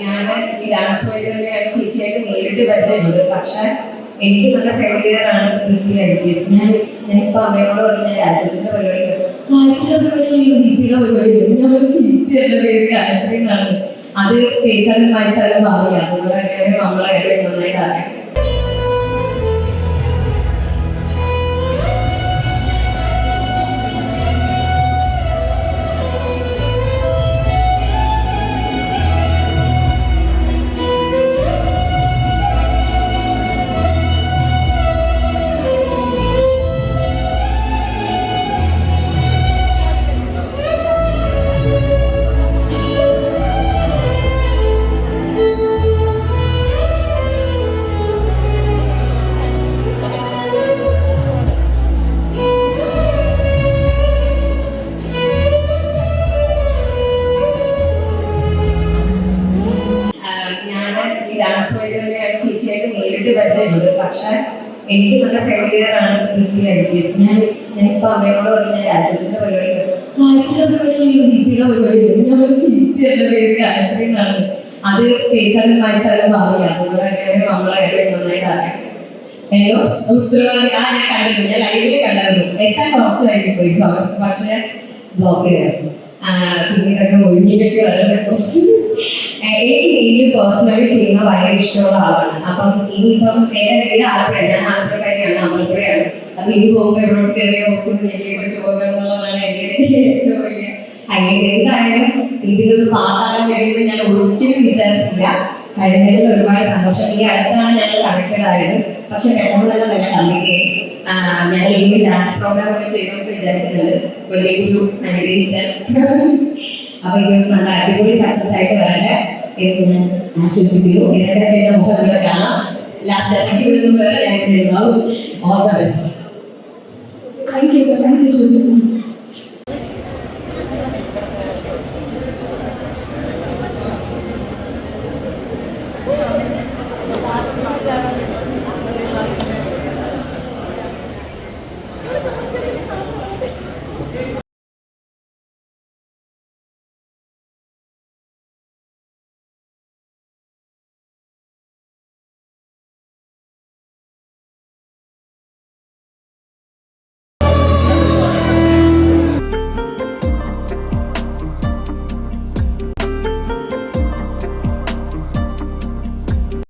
ഞാൻ ഈ ഡാൻസ് വഴിയാണ് ചേച്ചിയായിട്ട് നേരിട്ട് പരിചയമുള്ളത് പക്ഷെ എനിക്ക് നല്ല ഫെമിലിയർ ആണ് ദീപ്തി ഐ പി എസ് ഞാൻ ഞാനിപ്പോ അമ്മയോട് പറഞ്ഞ രാജേഷിന്റെ പരിപാടി. ഞാൻ ഒരു ദീപ്തി എന്ന പേര് ഗായത്രി അത് തേച്ചാലും വായിച്ചാലും ഭാവിയാണ് അതുപോലെ തന്നെയാണ് നമ്മളെ നന്നായിട്ട് അറിയാം. ചേച്ചിയായിട്ട് പറ്റുന്നത് പക്ഷെ എനിക്ക് നല്ല ഫെമിലിയർ ആണ് ഞാൻ ഞാനിപ്പോ അമ്മയോട് പറഞ്ഞ രാജേഷിന്റെ പരിപാടി ഞാൻ ഒരു എന്ന അത് തേച്ചാലും വായിച്ചാലും മാറില്ല. അതുപോലെ തന്നെ നമ്മളെ നന്നായിട്ട് അറിയാം. ഉത്തരവാദി ആ ഞാൻ കണ്ടിരുന്നു. ഞാൻ ലൈവിൽ കണ്ടായിരുന്നു. എത്താൻ കുറച്ചായിരുന്നു സമയം പക്ഷെ ബ്ലോക്കിലായിരുന്നു പിന്നീടൊക്കെ ഒഴിഞ്ഞിട്ടൊക്കെ വളരെ കുറച്ച് എനിക്ക് മെയിൻലി പേഴ്സണലി ചെയ്യുന്ന ഭയങ്കര ഇഷ്ടമുള്ള ആളാണ്. അപ്പം ഇനിയിപ്പം എന്റെ വീട് ആലപ്പുഴ ഞാൻ ആലപ്പുഴക്കാരിയാണ് അമലപ്പുഴയാണ്. അപ്പൊ ഇനി പോകുമ്പോൾ എവിടോട്ട് കയറിയ ഹോസ്പിറ്റൽ ചെയ്തിട്ട് പോകുക എന്നുള്ളതാണ് എന്റെ ഏറ്റവും വലിയ അങ്ങനെ എന്തായാലും ഇതിലൊരു പാകാകാൻ കഴിയുമെന്ന് ഞാൻ ഒരിക്കലും വിചാരിച്ചില്ല കഴിഞ്ഞതിൽ ഒരുപാട് സന്തോഷം. ഈ അടുത്താണ് ഞങ്ങൾ കണക്റ്റഡ് ആയത് പക്ഷെ പെട്ടെന്ന് തന്നെ നല്ല ഞങ്ങൾ ഞങ്ങൾ ഇനി ഡാൻസ് പ്രോഗ്രാം ഒക്കെ ചെയ്തോണ്ട് വിചാരിക്കുന്നത് വലിയ ഗുരു അനുഗ്രഹിച്ച. അപ്പൊ ഇതൊന്നും നല്ല അടിപൊളി സക്സസ് ആയിട്ട് വരട്ടെ എന്ന് ആശ്വസിക്കുന്നു എന്നിട്ട് എന്റെ മുഖം കാണാം. ലാസ്റ്റ് ഇറക്കി വിടുന്നത് വരെ all the best thank you thank you